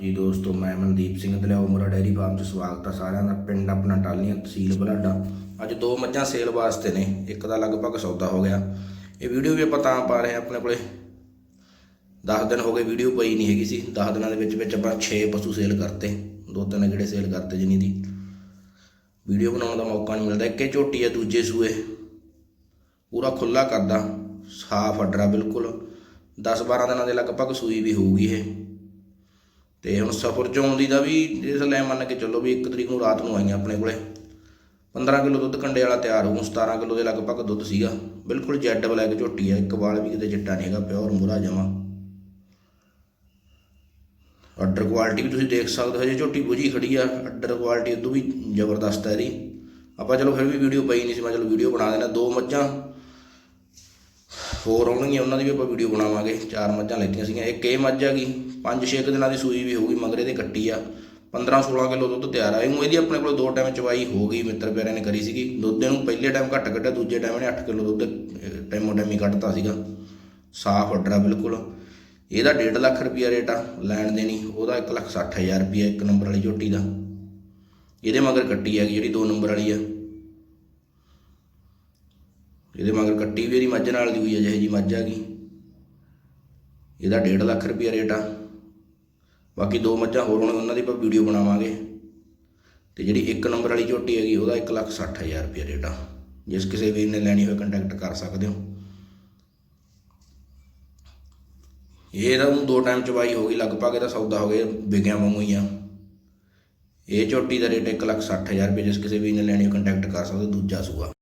ਜੀ ਦੋਸਤੋ, ਮੈਂ ਮਨਦੀਪ ਸਿੰਘ ਦਲਿਆਓ ਮੋਰਾ ਡੈਰੀ ਫਾਰਮ 'ਚ ਸਵਾਗਤ ਆ ਸਾਰਿਆਂ ਦਾ। ਪਿੰਡ ਆਪਣਾ ਟਾਲੀਆਂ ਤਹਿਸੀਲ ਬਲਾਡਾ। ਅੱਜ ਦੋ ਮੱਝਾਂ ਸੇਲ ਵਾਸਤੇ ਨੇ, ਇੱਕ ਦਾ ਲਗਭਗ ਸੌਦਾ ਹੋ ਗਿਆ। ਇਹ ਵੀਡੀਓ ਵੀ ਆਪਾਂ ਤਾਂ ਪਾ ਰਹੇ ਹਾਂ ਆਪਣੇ ਕੋਲੇ। 10 ਦਿਨ ਹੋ ਗਏ ਵੀਡੀਓ ਪਈ ਨਹੀਂ ਹੈਗੀ ਸੀ। 10 ਦਿਨਾਂ ਦੇ ਵਿੱਚ ਵਿੱਚ ਆਪਾਂ 6 ਪਸ਼ੂ ਸੇਲ ਕਰਤੇ। ਦੋ ਤਿੰਨ ਜਿਹੜੇ ਸੇਲ ਕਰਤੇ ਜਿੰਨੀ ਦੀ। ਵੀਡੀਓ ਬਣਾਉਣ ਦਾ ਮੌਕਾ ਨਹੀਂ ਮਿਲਦਾ। ਇੱਕੇ ਝੋਟੀ ਹੈ ਦੂਜੇ ਸੂਏ। ਪੂਰਾ ਖੁੱਲਾ ਕਰਦਾ। ਸਾਫ਼ ਅੱਡਰਾ ਬਿਲਕੁਲ। 10 12 ਦਿਨਾਂ ਦੇ ਲਗਭਗ ਸੂਈ ਵੀ ਹੋਊਗੀ ਇਹ। ਤੇ ਹੁਣ ਸਫਰ ਚੋਂ ਆਉਂਦੀ ਦਾ ਵੀ ਇਸ ਲੈ ਮੰਨ ਕੇ ਚੱਲੋ ਵੀ 1 ਤਰੀਕ ਨੂੰ ਰਾਤ ਨੂੰ ਆਈਆਂ ਆਪਣੇ ਕੋਲੇ। 15 ਕਿਲੋ ਦੁੱਧ ਕੰਡੇ ਵਾਲਾ ਤਿਆਰ ਹੋਊ 17 ਕਿਲੋ ਦੇ ਲਗਭਗ ਦੁੱਧ ਸੀਗਾ। ਬਿਲਕੁਲ ਜੈਡ ਬਲੈਕ ਝੋਟੀ ਹੈ ਇੱਕ ਵਾਲ ਵੀ ਕਿਤੇ ਚਿੱਟਾ ਨਹੀਂ ਹੈਗਾ, ਪਿਓਰ ਮੂਰਾ ਜਮਾ। ਆਰਡਰ ਕੁਆਲਿਟੀ ਵੀ ਤੁਸੀਂ ਦੇਖ ਸਕਦੇ ਹੋ, ਹਜੇ ਝੋਟੀ ਬੁਝੀ ਖੜੀ ਆ ਆਰਡਰ ਕੁਆਲਿਟੀ ਉਦੋਂ ਵੀ ਜ਼ਬਰਦਸਤ ਹੈ ਇਹਦੀ। ਆਪਾਂ ਚਲੋ ਫਿਰ ਵੀ ਵੀਡੀਓ ਪਈ ਨਹੀਂ ਸੀ, ਮੈਂ ਚਲੋ ਵੀਡੀਓ ਬਣਾ ਦੇਣਾ ਦੋ ਮੱਝਾਂ ਹੋਰ ਆਉਣਗੀਆਂ, ਉਹਨਾਂ ਦੀ ਵੀ ਆਪਾਂ ਵੀਡੀਓ ਬਣਾਵਾਂਗੇ। ਚਾਰ ਮੱਝਾਂ ਲੈਤੀਆਂ ਸੀਗੀਆਂ। ਇੱਕ ਇਹ ਮੱਝ ਹੈਗੀ 5-6 ਦਿਨਾਂ ਦੀ ਸੂਈ ਵੀ ਹੋਊਗੀ, ਮਗਰੇ ਦੇ ਕੱਟੀ ਆ। 15-16 ਕਿਲੋ ਦੁੱਧ ਤਿਆਰ ਆ। ਇਹਨੂੰ ਇਹਦੀ ਆਪਣੇ ਕੋਲ ਦੋ ਟਾਈਮ ਚਵਾਈ ਹੋ ਗਈ, ਮਿੱਤਰ ਪਿਆਰਿਆਂ ਨੇ ਕਰੀ ਸੀਗੀ। ਦੁੱਧ ਇਹਨੂੰ ਪਹਿਲੇ ਟਾਈਮ ਘੱਟ ਕੱਢਿਆ, ਦੂਜੇ ਟਾਈਮ ਇਹਨੇ 8 ਕਿਲੋ ਦੁੱਧ ਟਾਈਮੋ ਟਾਈਮੀ ਹੀ ਕੱਢਤਾ ਸੀਗਾ। ਸਾਫ਼ ਅੱਡਰਾ ਬਿਲਕੁਲ। ਇਹਦਾ 1.5 ਲੱਖ ਰੁਪਿਆ ਰੇਟ ਆ ਲੈਣ ਦੇਣੀ। ਉਹਦਾ 1 ਲੱਖ 60 ਹਜ਼ਾਰ ਰੁਪਿਆ ਇੱਕ ਨੰਬਰ ਵਾਲੀ ਝੋਟੀ ਦਾ। ਇਹਦੇ ਮਗਰ ਕੱਟੀ ਹੈਗੀ ਜਿਹੜੀ ਦੋ ਨੰਬਰ ਵਾਲੀ ਆ। ਇਹਦੇ ਮਗਰ ਕੱਟੀ ਵੀ ਇਹਦੀ ਮੱਝ ਨਾਲ ਦੀ ਹੋਈ ਹੈ ਜਿਹੇ ਜੀ ਮੱਝ ਹੈਗੀ ਇਹਦਾ 1.5 ਲੱਖ ਰੁਪਿਆ ਰੇਟ ਆ। ਬਾਕੀ ਦੋ ਮੱਝਾਂ ਹੋਰ ਹੋਣ ਉਹਨਾਂ ਦੀ ਆਪਾਂ ਵੀਡੀਓ ਬਣਾਵਾਂਗੇ। ਤੇ ਜਿਹੜੀ ਇੱਕ ਨੰਬਰ ਵਾਲੀ ਝੋਟੀ ਹੈਗੀ, ਉਹਦਾ 1 ਲੱਖ 60 ਹਜ਼ਾਰ ਰੁਪਿਆ ਰੇਟ ਆ। ਜਿਸ ਕਿਸੇ ਵੀਰ ਨੇ ਲੈਣੀ ਹੋਵੇ ਕੰਟੈਕਟ ਕਰ ਸਕਦੇ ਹੋ। ਇਹ ਨੂੰ ਦੋ ਟਾਈਮ ਚਵਾਈ ਹੋ ਗਈ, ਲਗਭਗ ਇਹਦਾ ਸੌਦਾ ਹੋ ਗਿਆ, ਵਿਗਿਆ ਵਾਂਗੂ ਹੀ ਆ। ਇਹ ਝੋਟੀ ਦਾ ਰੇਟ 1 ਲੱਖ 60 ਹਜ਼ਾਰ ਰੁਪਏ ਜਿਸ ਕਿਸੇ ਵੀ ਨੇ ਲੈਣੀ ਹੋਵੇ ਕੰਟੈਕਟ ਕਰ ਸਕਦੇ ਹੋ। ਦੂਜਾ ਸੂਆ।